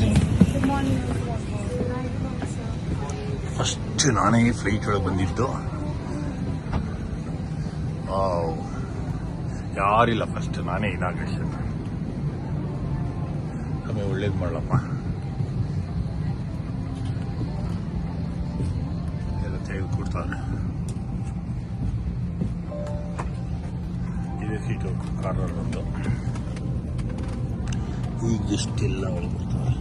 Morning first ನಾನೇ flight ಒಳಗೆ ಬಂದಿದ್ದು. ಯಾರಿಲ್ಲ ಫಸ್ಟ್ ನಾನೇ ಇನಾಗ್ರೇಷನ್ ಕಮ್ಮಿ ಒಳ್ಳೇದು ಮಾಡಲಪ್ಪ ಎಲ್ಲ ತೆಗೆದು ಕೊಡ್ತಾರೆ ಇದೇ ಸೀಟು ಕಾರ್ನರ್ ಒಂದು ಈಗ ಇಷ್ಟೆಲ್ಲ ಒಳಗೆ ಕೊಡ್ತಾರೆ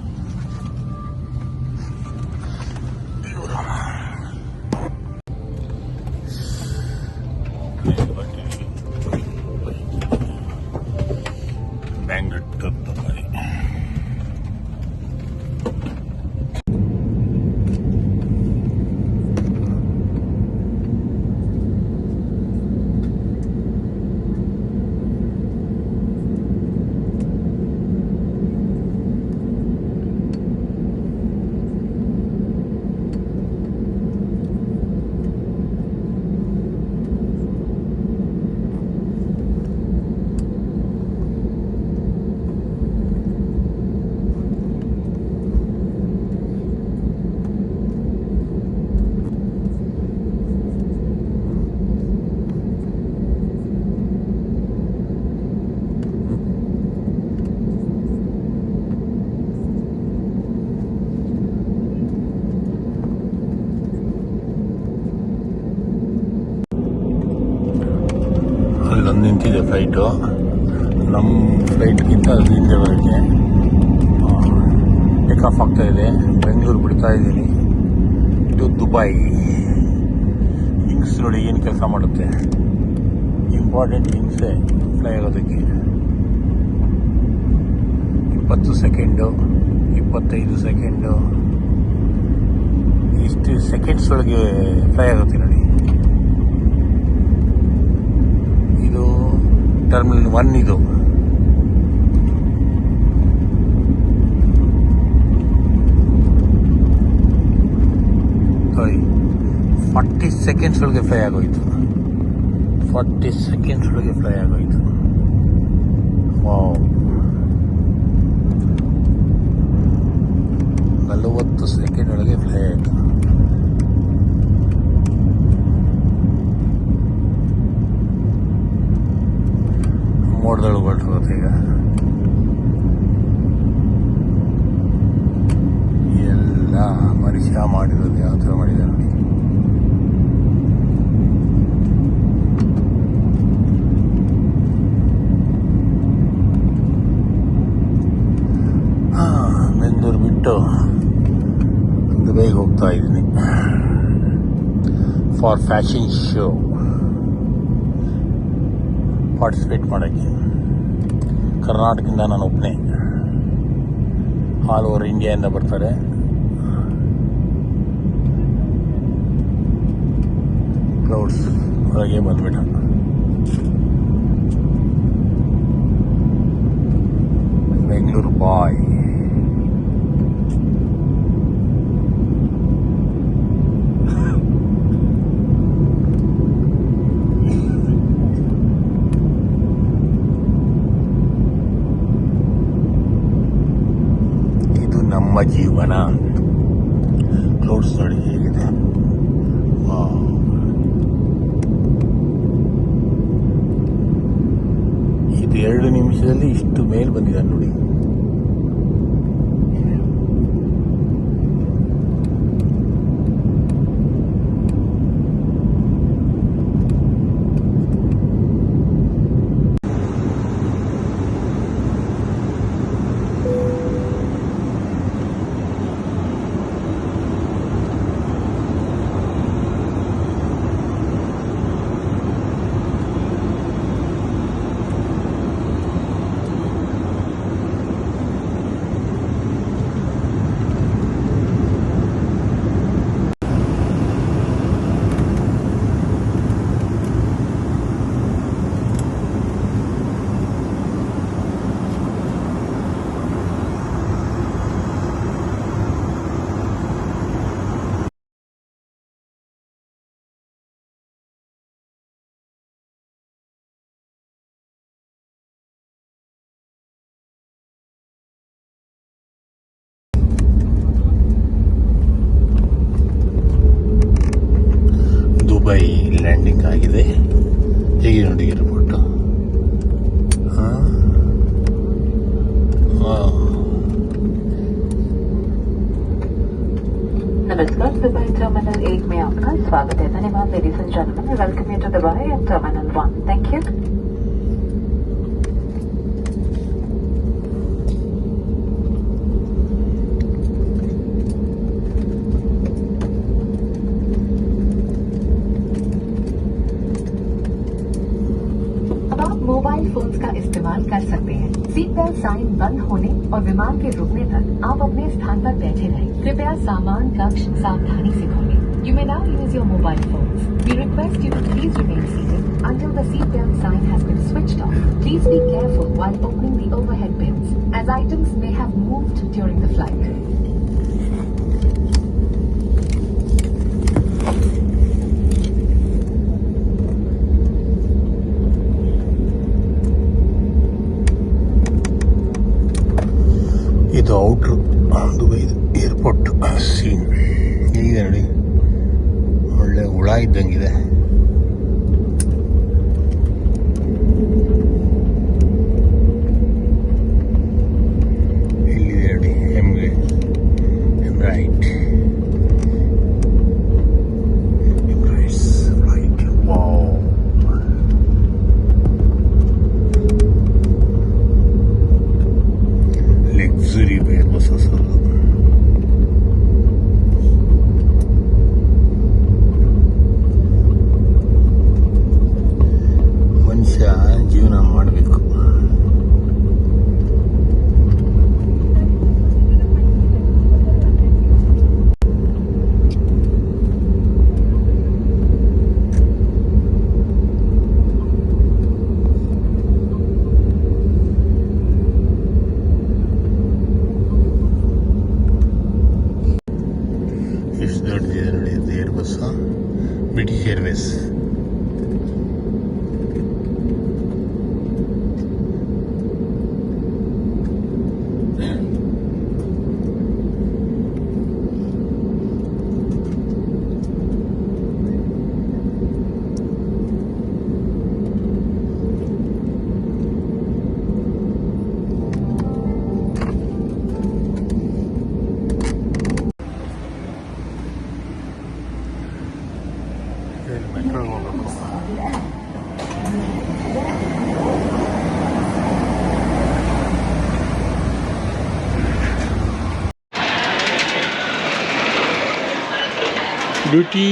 ನಿಂತಿದೆ ಫ್ಲೈಟು ನಮ್ಮ ಫ್ಲೈಟ್ಗಿಂತ ಅದು ಹಿಂದೆ ಬರೋಕ್ಕೆ. ಟೇಕ್ ಆಫ್ ಆಗ್ತಾ ಇದೆ. ಬೆಂಗಳೂರು ಬಿಡ್ತಾ ಇದ್ದೀನಿ. ಇದು ದುಬೈ. ವಿಂಗ್ಸ್ ನೋಡಿ ಏನು ಕೆಲಸ ಮಾಡುತ್ತೆ. ಇಂಪಾರ್ಟೆಂಟ್ ವಿಂಗ್ಸೇ ಫ್ಲೈ ಆಗೋದಕ್ಕೆ. ಇಪ್ಪತ್ತು ಸೆಕೆಂಡು ಇಪ್ಪತ್ತೈದು ಸೆಕೆಂಡು ಇಷ್ಟು ಸೆಕೆಂಡ್ಸ್ ಒಳಗೆ ಫ್ಲೈ ಆಗುತ್ತೆ ನೋಡಿ ಇದು ಟರ್ಮಿನಲ್ ಒನ್ ಇದು ಸಾರಿ ಫಾರ್ಟಿ ಸೆಕೆಂಡ್ಸ್ ಒಳಗೆ ಫ್ಲೈ ಆಗೋಯ್ತು ಫಾರ್ಟಿ ಸೆಕೆಂಡ್ಸ್ ಒಳಗೆ ಫ್ಲೈ ಆಗೋಯ್ತು ವಾವ್ ನಲವತ್ತು ಸೆಕೆಂಡ್ ಒಳಗೆ ಫ್ಲೈ ಆಯಿತು ಮೋಡದೊಳಗೆ ಹೊರಟೋಗುತ್ತೆ ಈಗ ಎಲ್ಲ ಮಾಡಿರೋದು ಯಾವ ಥರ ಮಾಡಿದ್ದಾರೆ ನೋಡಿ. ಬೆಂಗಳೂರು ಬಿಟ್ಟು ದುಬೈಗೆ ಹೋಗ್ತಾ ಇದ್ದೀನಿ. ಫಾರ್ ಫ್ಯಾಷನ್ ಶೋ ಪಾರ್ಟಿಸಿಪೇಟ್ ಮಾಡೋಕ್ಕೆ. ಕರ್ನಾಟಕದಿಂದ ನಾನು ಒಬ್ಬನೇ ಆಲ್ ಓವರ್ ಇಂಡಿಯಾಯಿಂದ ಬರ್ತಾರೆ. ಕ್ಲೌಡ್ಸ್ ಹೊರಗೆ ಬಂದ್ಬಿಟ್ಟ. ಬೆಂಗಳೂರು ಬಾಯ್. ಇದು ನಮ್ಮ ಜೀವನ. ಕ್ಲೌಡ್ಸ್ ನೋಡಿ ಹೇಗಿದೆ ವಾವ್. ಇದು ಎರಡು ನಿಮಿಷದಲ್ಲಿ ಇಷ್ಟು ಮೇಲ್ ಬಂದಿದ್ದಾರೆ ನೋಡಿ. ದುಬೈ ಲ್ಯಾಂಡಿಂಗ್ ಆಗಿದೆ ಹೇಗೆ ನೋಡಿ ಏರ್ಪೋರ್ಟು नमस्कार दुबई टर्मिनल एक में आपका स्वागत है धन्यवाद ladies and gentleman welcome you to Dubai at terminal one thank you का इस्तेमाल कर सकते हैं सीट बेल्ट साइन बंद होने और विमान के रुकने तक आप अपने स्थान पर बैठे रहें। कृपया सामान कक्ष सावधानी ऐसी खोलें। You may now use your mobile phone we request you to please remain seated until seat belt sign has please be careful while opening the overhead bins as items may have ಇದು ಔಟ್ರು Dubai airport scene ಹೇಗಿದೆ ನೋಡಿ ಒಳ್ಳೆ ಹುಳ ಇದ್ದಂಗಿದೆ ಇಲ್ಲಿದೆ ನೋಡಿ ಎಮ್ಗೆ ಎಮ್ರೈಟ್ そうそうそう Javier Gervez. Duty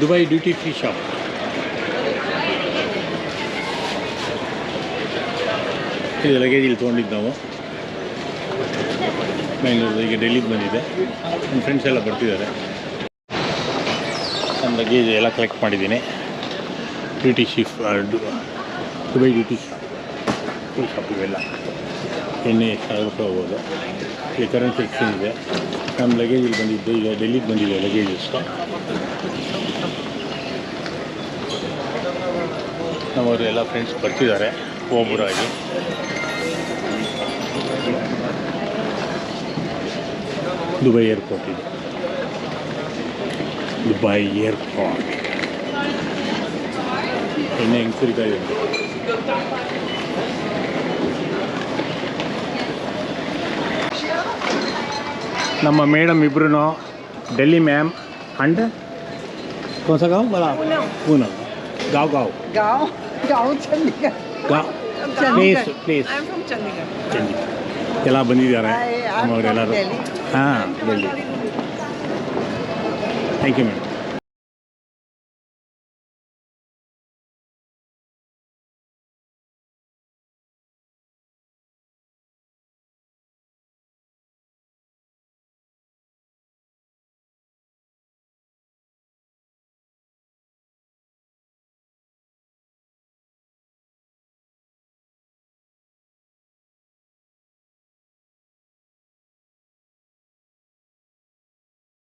Dubai duty free shop ಇದು ಲಗೇಜ್ ಇಲ್ಲಿ ತೊಗೊಂಡಿದ್ದು ನಾವು. ಬೆಂಗಳೂರು ಈಗ ಡೆಲ್ಲಿಗೆ ಬಂದಿದೆ. ನಮ್ಮ ಫ್ರೆಂಡ್ಸ್ ಎಲ್ಲ ಬರ್ತಿದ್ದಾರೆ. ನನ್ನ ಲಗೇಜ್ ಎಲ್ಲ ಕಲೆಕ್ಟ್ ಮಾಡಿದ್ದೀನಿ. Duty ಶಿಫ್ Dubai duty shop free shop ಇವೆಲ್ಲ. ಎಣ್ಣೆ ಹೋಗ್ಬೋದು ಈ ಕರೆನ್ಸಿ ಎಕ್ಸ್ಚೇಂಜ್ ಇದೆ. ನಮ್ಮ ಲಗೇಜ್ ಇಲ್ಲಿ ಬಂದಿದ್ದು ಈಗ ಡೆಲ್ಲಿಗೆ ಬಂದಿದೆ ಲಗೇಜ್ ಅಷ್ಟು ನಮ್ಮವರು ಎಲ್ಲ ಫ್ರೆಂಡ್ಸ್ ಬರ್ತಿದ್ದಾರೆ ಒಬ್ಬರಾಗಿ ದುಬೈ ಏರ್ಪೋರ್ಟ್ ಇದೆ ದುಬೈ ಏರ್ಪೋರ್ಟ್ ಎಣ್ಣೆ ಹೆಂಗೆ ಸುರಿತಾ ನಮ್ಮ ಮೇಡಮ್ ಇಬ್ರು ಡೆಲ್ಲಿ ಮ್ಯಾಮ್ ಅಂಡ್ ಕೌನ್ಸ ಗಾವ್ ಬಲ ಪೂನಮ್ ಗಾವ್ ಗಾವ್. ಗಾವ್ ಪ್ಲೀಸ್ ಚಂಡೀಗಢ ಎಲ್ಲ ಬಂದಿದ್ದಾರೆ ನಮ್ಮವರೆಲ್ಲರೂ. ಹಾಂ ಡೆಲ್ಲಿ ಥ್ಯಾಂಕ್ ಯು ಮೇಡಮ್